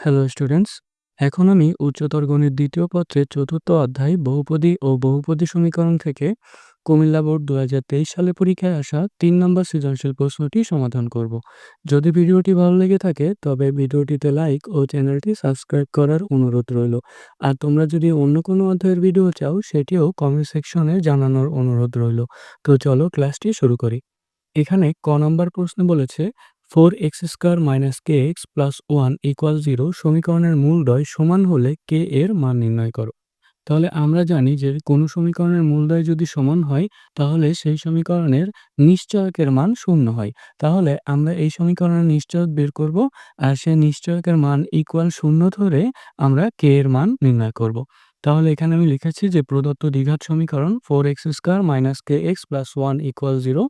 Hello students এখন আমি উচ্চতর গণিত দ্বিতীয় পত্রের চতুর্থ অধ্যায় বহুপদী ও বহুপদী সমীকরণ থেকে কুমিল্লা বোর্ড দু হাজার তেইশ সালে পরীক্ষায় আসা তিন নম্বর সৃজনশীল প্রশ্নটি সমাধান করব। যদি ভিডিওটি ভালো লেগে থাকে, তবে ভিডিওটিতে লাইক ও চ্যানেলটি সাবস্ক্রাইব করার অনুরোধ রইল। আর তোমরা যদি অন্য কোনো অধ্যায়ের ভিডিও চাও, সেটিও কমেন্ট সেকশনে জানানোর অনুরোধ রইল। তো চলো ক্লাসটি শুরু করি। এখানে ক নম্বর প্রশ্নে বলেছে four x square minus k x plus one equal zero সমীকরণের মূলদয় সমান হলে কে এর মান নির্ণয় করো। তাহলে আমরা জানি যে কোনো সমীকরণের মূলদয় যদি সমান হয়, তাহলে সেই সমীকরণের নিশ্চয়কের মান শূন্য হয়। তাহলে আমরা এই সমীকরণের নিশ্চয়ক বের করব আর সেই নিশ্চয়কের মান ইকুয়াল শূন্য ধরে আমরা কে এর মান নির্ণয় করব। তাহলে এখানে আমি লিখেছি যে প্রদত্ত দ্বিঘাত সমীকরণ four x square minus k x plus one equal zero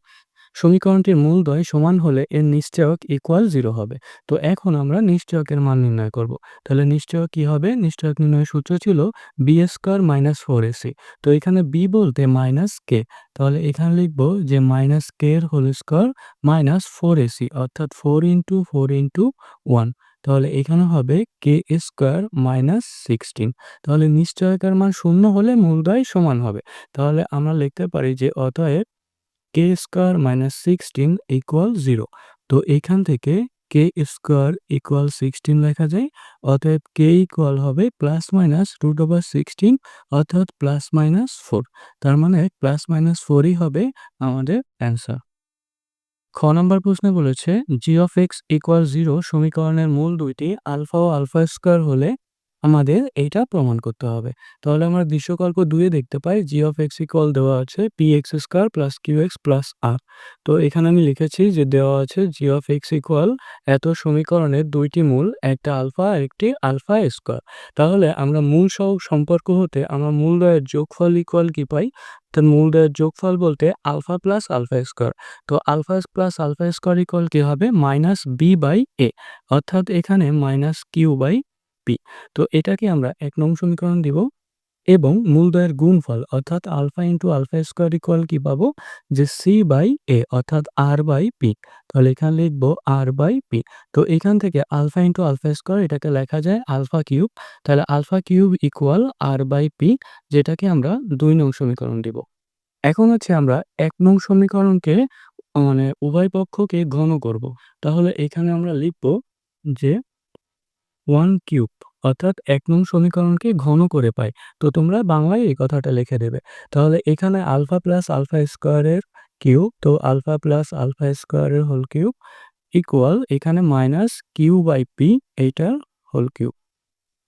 সমীকরণটির মূলদ্বয় সমান হলে এর নিশ্চয়ক ইকুয়াল জিরো হবে। তো এখন আমরা নিশ্চয়কের মান নির্ণয় করব। তাহলে নিশ্চয়ক কি হবে? নিশ্চয়ক নির্ণয়ের সূত্র ছিল b square minus four ac তো এখানে বি বলতে মাইনাস কে তাহলে এখানে লিখব যে মাইনাস কে এর whole square minus four ac অর্থাৎ four into four into one তাহলে এখানে হবে কে স্কোয়ার মাইনাস সিক্সটিন তাহলে নিশ্চয়কের মান শূন্য হলে মূলদয় সমান হবে। তাহলে আমরা লিখতে পারি যে অতএব k square minus sixteen equal zero তো এখান থেকে কে স্কোয়ার ইকুয়াল সিক্সটিন লেখা যায়, অতএব কে ইকুয়াল হবে plus minus root over sixteen অর্থাৎ প্লাস মাইনাস ফোর তার মানে প্লাস মাইনাস ফোরই হবে আমাদের অ্যান্সার খ নম্বর প্রশ্নে বলেছে g of x equal zero সমীকরণের মূল দুইটি আলফা ও আলফা স্কোয়ার হলে আমাদের এইটা প্রমাণ করতে হবে। তাহলে আমরা দৃশ্যকল্প দুয়ে দেখতে পাই জি অফ এক্স ইকুয়াল দেওয়া আছে p x square plus q x plus r তো এখানে আমি লিখেছি যে দেওয়া আছে জি অফ এক্স ইকুয়াল এত সমীকরণের দুইটি মূল, একটা আলফা আর একটি আলফা স্কোয়ার তাহলে আমরা মূল সহ সম্পর্ক হতে আমরা মূল দয়ের যোগফল ইকুয়াল কি পাই? তার মূল দয়ের যোগফল বলতে আলফা প্লাস আলফা স্কোয়ার তো alpha plus alpha square equal কী হবে? মাইনাস বি বাই এ অর্থাৎ এখানে মাইনাস কিউ বাই পি তো এটাকে আমরা এক নং সমীকরণ দিব এবং মূলদয়ের গুণফল অর্থাৎ alpha into alpha square equal কি পাবো? যে সি বাই এ অর্থাৎ আর বাই পি তাহলে এখানে লিখব আর বাই পি তো এখান থেকে আলফা ইন্টু আলফা স্কোয়ার এটাকে লেখা যায় আলফা কিউব। তাহলে alpha cube equal r by p যেটাকে আমরা দুই নং সমীকরণ দিব। এখন হচ্ছে আমরা এক নং সমীকরণকে মানে উভয় পক্ষকে ঘন করব। তাহলে এখানে আমরা লিখব যে ওয়ান কিউব অর্থাৎ এক নং সমীকরণকে ঘন করে পাই। তো তোমরা বাংলায় এই কথাটা লিখে দেবে। তাহলে এখানে আলফা প্লাস আলফা স্কোয়ারের কিউব তো আলফা প্লাস আলফা স্কোয়ারের হোল কিউব ইকুয়াল এখানে মাইনাস কিউ বাই পি এইটার হোল কিউব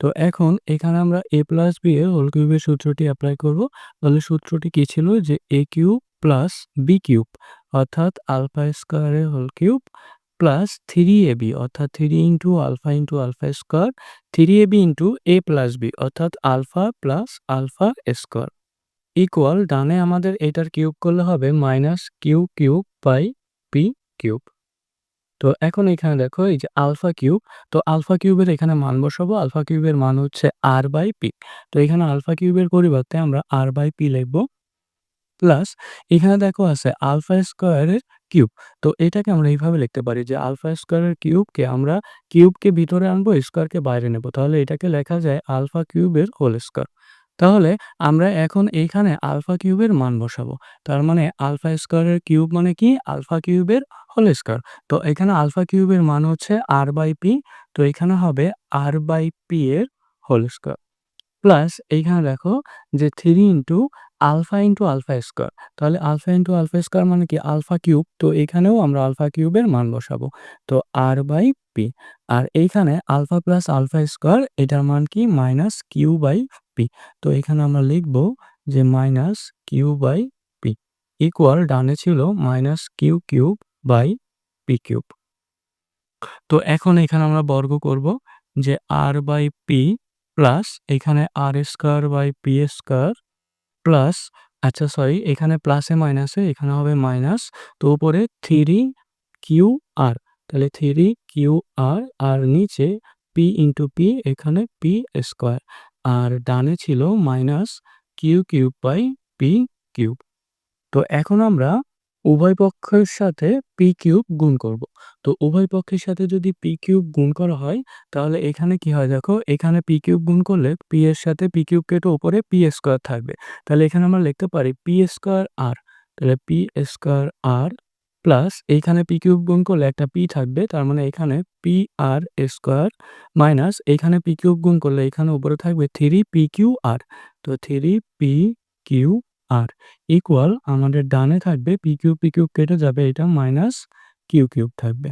তো এখন এখানে আমরা এ প্লাস বি এর হোল কিউবের সূত্রটি অ্যাপ্লাই করব। তাহলে সূত্রটি কি ছিল? যে a cube plus b cube অর্থাৎ আলফা স্কোয়ারের whole cube plus three a b অর্থাৎ three into alpha into alpha square three a b into a plus b অর্থাৎ alpha plus alpha square equal ডানে আমাদের এটার কিউব করলে হবে minus q cube by p cube তো এখন এখানে দেখো, এই যে আলফা কিউব তো আলফা কিউবের এখানে মান বসাবো। আলফা কিউবের মান হচ্ছে আর বাই পি তো এখানে আলফা কিউবের পরিবর্তে আমরা আর বাই পি লিখব। প্লাস এখানে দেখো আছে আলফা স্কোয়ারের কিউব। তো এটাকে আমরা এইভাবে লিখতে পারি যে আলফা স্কোয়ারের কিউবকে আমরা কিউবকে ভিতরে আনব স্কোয়ারকে বাইরে নেব। তাহলে এটাকে লেখা যায় আলফা কিউবের হোল স্কোয়ার। তাহলে আমরা এখন এইখানে আলফা কিউবের মান বসাবো। তার মানে আলফা স্কোয়ারের কিউব মানে কি? আলফা কিউবের হোল স্কোয়ার। তো এখানে আলফা কিউবের মান হচ্ছে আর বাই পি তো এখানে হবে আর বাই পি এর হোল স্কোয়ার। প্লাস এইখানে দেখো যে three into alpha into alpha square. তাহলে আলফা ইন্টু আলফা স্কোয়ার মানে কি? Alpha cube. তো এখানেও আমরা আলফা কিউবের মান বসাবো। তো আর বাই পি। আর এইখানে আলফা প্লাস আলফা স্কোয়ার, এটার মান কি? Minus q by p. তো এখানে আমরা লিখব যে minus q by p. Equal ডানে ছিল minus q cube by p cube. তো এখন এখানে আমরা বর্গ করব যে আর বাই পি প্লাস এখানে r square by p square plus আচ্ছা সরি এখানে প্লাসে মাইনাসে এখানে হবে মাইনাস তো উপরে থ্রি কিউ আর তাহলে থ্রি কিউ আর আর নিচে পি ইন্টু পি এখানে পি স্কোয়ার আর ডানে ছিল minus q cube by p cube তো এখন আমরা উভয় পক্ষের সাথে পি কিউব গুণ করব। তো উভয় পক্ষের সাথে যদি পি কিউব গুণ করা হয়, তাহলে এখানে কি হয় দেখো? এখানে পি কিউব গুণ করলে পি এর সাথে পি কিউব কেটে উপরে পি স্কোয়ার থাকবে। তাহলে এখানে আমরা লিখতে পারি পি স্কোয়ার আর তাহলে পি স্কোয়ার আর প্লাস এইখানে পি কিউব গুণ করলে একটা পি থাকবে, তার মানে এখানে পি আর স্কোয়ার মাইনাস এইখানে পি কিউব গুণ করলে এখানে উপরে থাকবে থ্রি পি কিউ আর তো three p q r equal আমাদের ডানে থাকবে পি কিউব পি কিউব কেটে যাবে, এটা মাইনাস কিউ কিউব থাকবে।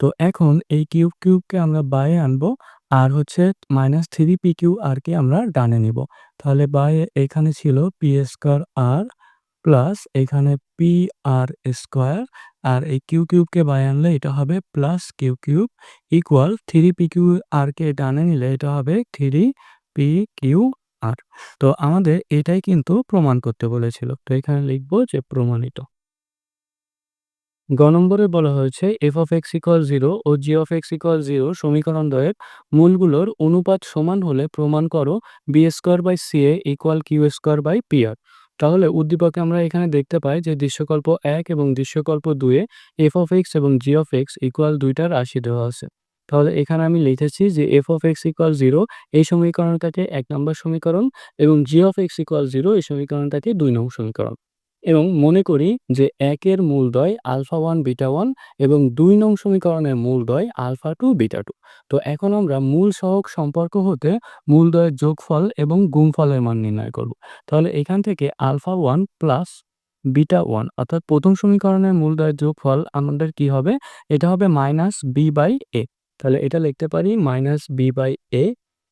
তো এখন এই কিউব কিউবকে আমরা বাইরে আনব, আর হচ্ছে মাইনাস থ্রি পি কিউ আরকে আমরা ডানে নিব। তাহলে বাইরে এখানে ছিল পি স্কোয়ার আর প্লাস এখানে পি আর স্কোয়ার আর এই কিউ কিউবকে বাই আনলে এটা হবে plus q cube equal three p q আরকে ডানে নিলে এটা হবে থ্রি পি কিউ আর তো আমাদের এটাই কিন্তু প্রমাণ করতে বলেছিল। তো এখানে লিখব যে প্রমাণিত। গ নম্বরে বলা হয়েছে f of x equal zero O g of x equal zero সমীকরণ দ্বয়ের মূলগুলোর অনুপাত সমান হলে প্রমাণ করো b square by c a equal q square by p r তাহলে উদ্দীপকে আমরা এখানে দেখতে পাই যে দৃশ্যকল্প এক এবং দৃশ্যকল্প দুয়ে এফ অফ এক্স এবং জি অফ এক্স ইকুয়াল দুইটার রাশি দেওয়া আছে। তাহলে এখানে আমি লিখেছি যে f of x equal zero এই সমীকরণটাকে এক নম্বর সমীকরণ এবং g of x equal zero এই সমীকরণটাকে দুই নম্বর সমীকরণ। এবং মনে করি যে একের মূল মূলদ্বয় আলফা ওয়ান বিটা ওয়ান এবং দুই নং সমীকরণের মূল মূলদ্বয় আলফা টু বিটা টু। তো এখন আমরা মূল সহক সম্পর্ক হতে মূল মূলদ্বয়ের যোগফল এবং গুণফলের মান নির্ণয় করব। তাহলে এখান থেকে alpha one plus beta one অর্থাৎ প্রথম সমীকরণের মূলদ্বয়ের যোগফল আমাদের কি হবে? এটা হবে মাইনাস বি বাই এ। তাহলে এটা লিখতে পারি মাইনাস বি বাই এ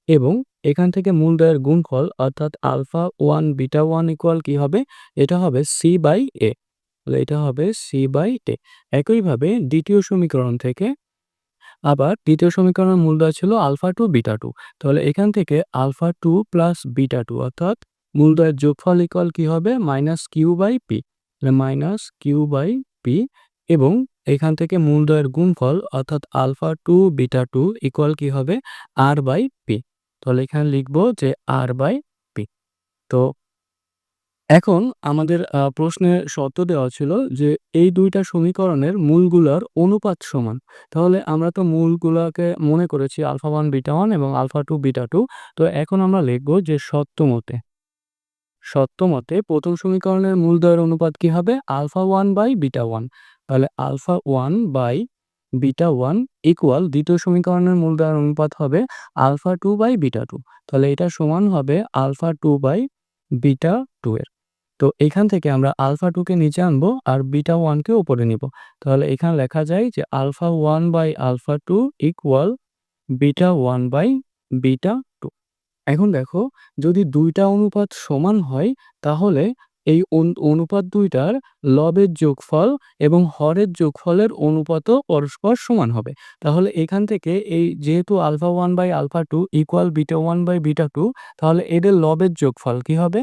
এবং এখান থেকে মূলদ্বয়ের গুণফল অর্থাৎ alpha one beta one equal কী হবে? এটা হবে সি বাই এ তাহলে এটা হবে সি বাই এ একইভাবে দ্বিতীয় সমীকরণ থেকে আবার দ্বিতীয় সমীকরণের মূল দয় ছিল আলফা টু বিটা টু তাহলে এখান থেকে alpha two plus beta two অর্থাৎ মূল দয়ের যোগফল ইকুয়াল কী হবে? মাইনাস কিউ বাই পি তাহলে মাইনাস কিউ বাই পি এবং এখান থেকে মূলদয়ের গুণফল অর্থাৎ alpha two beta two equal কি হবে? R by p. তাহলে এখানে লিখব যে আর বাই পি। তো এখন আমাদের প্রশ্নে শর্ত দেওয়া ছিল যে এই দুইটা সমীকরণের মূলগুলার অনুপাত সমান। তাহলে আমরা তো মূলগুলাকে মনে করেছি আলফা ওয়ান, বিটা ওয়ান এবং আলফা টু, বিটা টু। তো এখন আমরা লিখব যে সত্য মতে। সত্য মতে প্রথম সমীকরণের মূলদ্বয়ের অনুপাত কি হবে? Alpha one by beta one. তাহলে alpha one by beta one equal দ্বিতীয় সমীকরণের মূলদ্বয়ের অনুপাত হবে alpha two by beta two. তাহলে এটা সমান হবে alpha two by beta two এর। তো এখান থেকে আমরা আলফা টুকে নিচে আনব আর বিটা ওয়ানকে উপরে নিব। তাহলে এখানে লেখা যায় যে alpha one by alpha two equal beta one by beta two. এখন দেখো যদি দুইটা অনুপাত সমান হয় তাহলে এই অনুপাত দুইটার লবের যোগফল এবং হরের যোগফলের অনুপাতও পরস্পর সমান হবে। তাহলে এখান থেকে এই যেহেতু alpha one by alpha two equal beta one by beta two, তাহলে এদের লবের যোগফল কি হবে?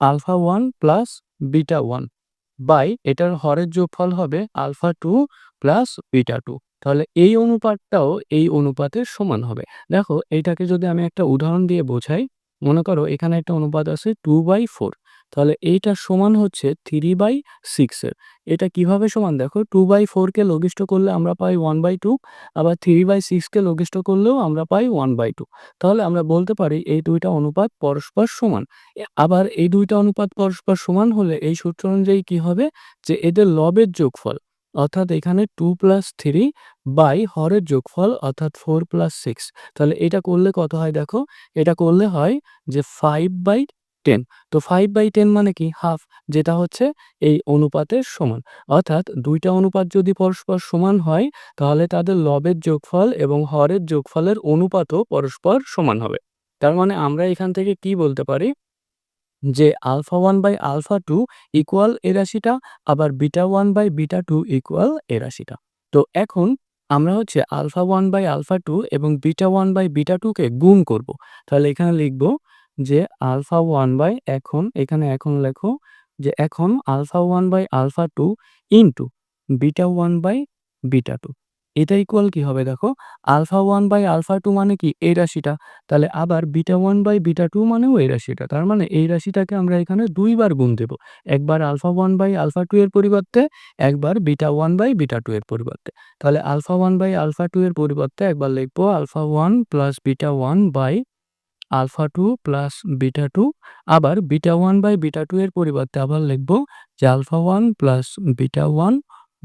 Alpha one plus beta one by এটার হরের যোগফল হবে alpha two plus beta two. তাহলে এই অনুপাতটাও এই অনুপাতের সমান হবে। দেখো এইটাকে যদি আমি একটা উদাহরণ দিয়ে বোঝাই, মনে করো এখানে একটা অনুপাত আছে টু বাই ফোর। তাহলে এইটা সমান হচ্ছে থ্রি বাই সিক্সের এটা কীভাবে সমান? দেখো টু বাই ফোরকে লঘিষ্ঠ করলে আমরা পাই ওয়ান বাই টু আবার থ্রি বাই সিক্সকে লঘিষ্ঠ করলেও আমরা পাই ওয়ান বাই টু তাহলে আমরা বলতে পারি এই দুইটা অনুপাত পরস্পর সমান। আবার এই দুইটা অনুপাত পরস্পর সমান হলে এই সূত্র অনুযায়ী কি হবে? যে এদের লবের যোগফল, অর্থাৎ এখানে টু প্লাস থ্রি বাই হরের যোগফল, অর্থাৎ ফোর প্লাস সিক্স তাহলে এটা করলে কত হয় দেখো? এটা করলে হয় যে ফাইভ বাই টেন তো ফাইভ বাই টেন মানে কি? হাফ যেটা হচ্ছে এই অনুপাতের সমান। অর্থাৎ দুইটা অনুপাত যদি পরস্পর সমান হয়, তাহলে তাদের লবের যোগফল এবং হরের যোগফলের অনুপাতও পরস্পর সমান হবে। তার মানে আমরা এখান থেকে কি বলতে পারি? যে alpha one by alpha two equal এ রাশিটা, আবার beta one by beta two equal এ রাশিটা। তো এখন আমরা হচ্ছে alpha one by alpha two এবং বিটা ওয়ান বাই বিটা টুকে গুণ করব। তাহলে এখানে লিখব যে আলফা ওয়ান বাই এখন, এখানে এখন লেখো যে এখন alpha one by alpha two into beta one by beta two. এটা ইকুয়াল কি হবে দেখো? Alpha one by alpha two মানে কি? এই রাশিটা। তাহলে আবার beta one by beta two মানেও এই রাশিটা। তার মানে এই রাশিটাকে আমরা এখানে দুইবার গুণ দেব। একবার alpha one by alpha two এর পরিবর্তে, একবার beta one by beta two এর পরিবর্তে। তাহলে alpha one by alpha two এর পরিবর্তে একবার লিখব alpha one plus beta one by alpha two plus beta two. আবার beta one by beta two এর পরিবর্তে আবার লিখব যে alpha one plus beta one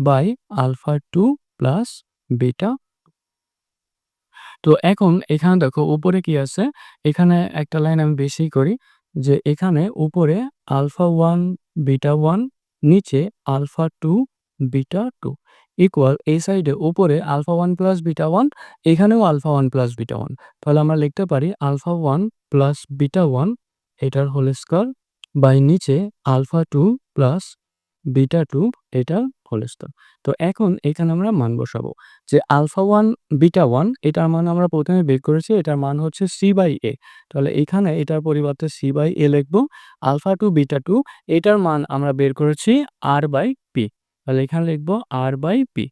by alpha two plus beta. তো এখন এখানে দেখো উপরে কি আছে? এখানে একটা লাইন আমি বেশি করি যে এখানে উপরে আলফা ওয়ান বিটা ওয়ান, নিচে alpha two beta two. Equal এই সাইডে উপরে alpha one plus beta one এখানেও alpha one plus beta one তাহলে আমরা লিখতে পারি alpha one plus beta one এটার হোল স্কোয়ার বাই নিচে alpha two plus beta two এটার হোল স্কোয়ার তো এখন এখানে আমরা মান বসাবো যে আলফা ওয়ান বিটা ওয়ান এটার মান আমরা প্রথমে বের করেছি, এটার মান হচ্ছে সি বাই এ তাহলে এখানে এটার পরিবর্তে সি বাই এ লিখব আলফা টু বিটা টু এটার মান আমরা বের করেছি আর বাই পি তাহলে এখানে লিখব আর বাই পি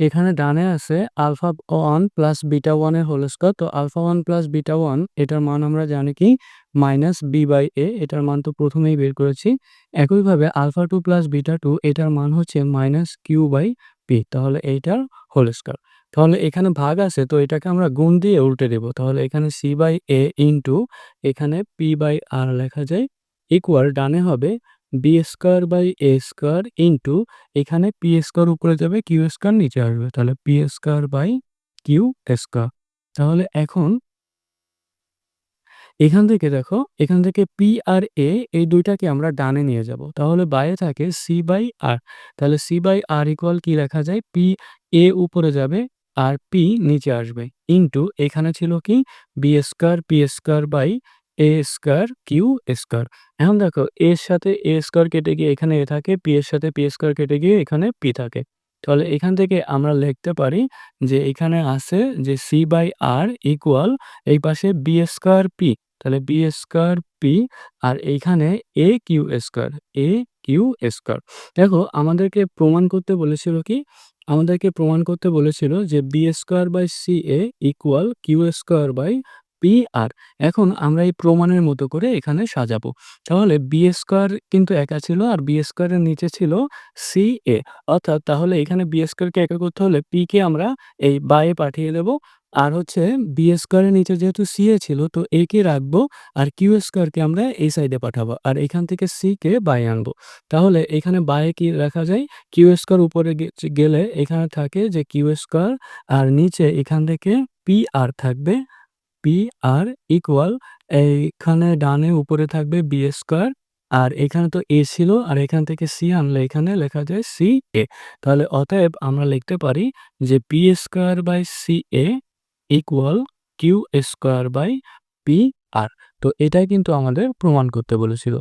এখানে ডানে আছে আলফা ওয়ান প্লাস বিটা ওয়ানের হোল স্কোয়ার তো alpha one plus beta one এটার মান আমরা জানি কি? মাইনাস বি বাই এ এটার মান তো প্রথমেই বের করেছি। একইভাবে alpha two plus beta two এটার মান হচ্ছে মাইনাস কিউ বাই পি তাহলে এইটার হোল স্কোয়ার তাহলে এখানে ভাগ আছে, তো এটাকে আমরা গুণ দিয়ে উল্টে দেব। তাহলে এখানে সি বাই এ ইন্টু এখানে পি বাই আর লেখা যায় ইকুয়াল ডানে হবে b square by a square into এখানে পি স্কোয়ার উপরে যাবে, কিউ স্কোয়ার নিচে আসবে। তাহলে p square by q square. তাহলে এখন এখান থেকে দেখো, এখান থেকে পি আর এ, এই দুইটাকে আমরা ডানে নিয়ে যাব। তাহলে বাইরে থাকে সি বাই আর। তাহলে সি বাই আর ইকুয়াল কি লেখা যায়? পি এ উপরে যাবে আর পি নিচে আসবে। ইন্টু এখানে ছিল কি? B square, p square by a square q square এখন দেখো এর সাথে এ স্কোয়ার কেটে গিয়ে এখানে এ থাকে পি এর সাথে পি স্কোয়ার কেটে গিয়ে এখানে পি থাকে। তাহলে এখান থেকে আমরা লিখতে পারি যে এখানে আছে যে সি বাই আর ইকুয়াল এই পাশে বি স্কোয়ার পি তাহলে বি স্কোয়ার পি আর এইখানে a q square a q square দেখো, আমাদেরকে প্রমাণ করতে বলেছিল কি? আমাদেরকে প্রমাণ করতে বলেছিল যে b square by c a equal q square by p r এখন আমরা এই প্রমাণের মতো করে এখানে সাজাবো। তাহলে বি স্কোয়ার কিন্তু একা ছিল আর বি স্কোয়ারের নিচে ছিল সি এ। অর্থাৎ তাহলে এখানে বি স্কোয়ারকে একা করতে হলে পি কে আমরা এই বায়ে পাঠিয়ে দেব। আর হচ্ছে বি স্কোয়ারের নিচে যেহেতু সি এ ছিল, তো এ কে রাখব আর কিউ স্কোয়ারকে আমরা এই সাইডে পাঠাবো। আর এখান থেকে সি কে বায়ে আনব। তাহলে এখানে বায়ে কি রাখা যায়? কিউ স্কোয়ার উপরে গেলে এখানে থাকে যে কিউ স্কোয়ার আর নিচে এখান থেকে পি আর থাকবে পি আর ইকুয়াল এইখানে ডানে উপরে থাকবে বি স্কোয়ার আর এখানে তো এ ছিল আর এখান থেকে সি আনলে এখানে লেখা যায় সি এ তাহলে অতএব আমরা লিখতে পারি যে p square by c a equal q square by p r তো এটাই কিন্তু আমাদের প্রমাণ করতে বলেছিল।